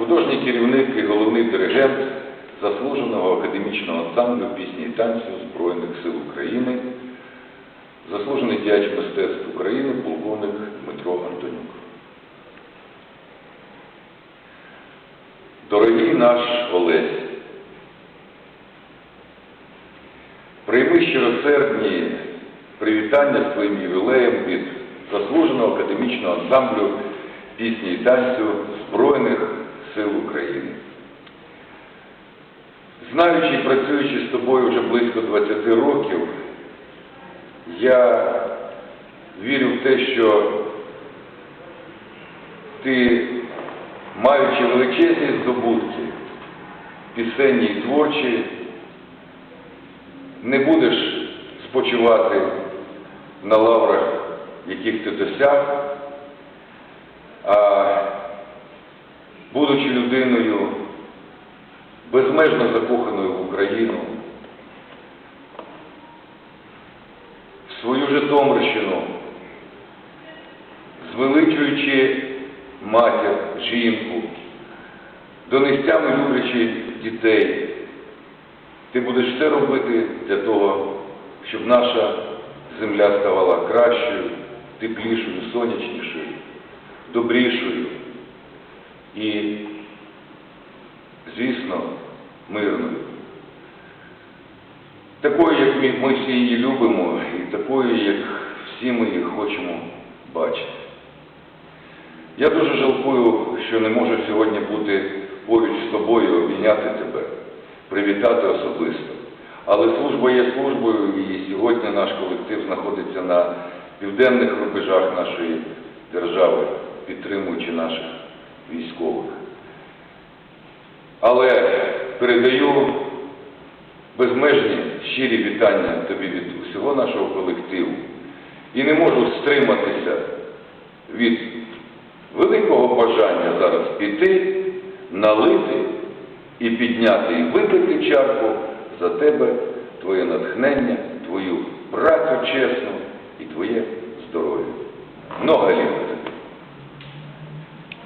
художній керівник і головний диригент заслуженого академічного ансамблю пісні і танцю Збройних сил України, заслужений діяч мистецтв України, полковник Дмитро Антонюк. Дорогий наш Олесь, прийми щиросердні привітання з твоїм ювілеєм від заслуженого академічного ансамблю пісні і танцю Збройних сил України. Знаючи і працюючи з тобою вже близько 20 років, я вірю в те, що ти, маючи величезні здобутки, пісенні і творчі, не будеш спочивати на лаврах, яких ти досяг, а будучи людиною безмежно закоханою в Україну, в свою Житомирщину, звеличуючи матір, жінку, донестями люблячи дітей, ти будеш все робити для того, щоб наша земля ставала кращою, теплішою, сонячнішою, добрішою і, звісно, мирною. Такою, як ми, всі її любимо, і такою, як всі ми її хочемо бачити. Я дуже жалкую, що не можу сьогодні бути поруч з тобою, обійняти тебе, привітати особисто. Але служба є службою, і сьогодні наш колектив знаходиться на південних рубежах нашої держави, підтримуючи наших військових. Але передаю безмежні щирі вітання тобі від усього нашого колективу. І не можу стриматися від великого бажання зараз піти, налити і підняти, і випити чарку за тебе, твоє натхнення, твою працю чесну.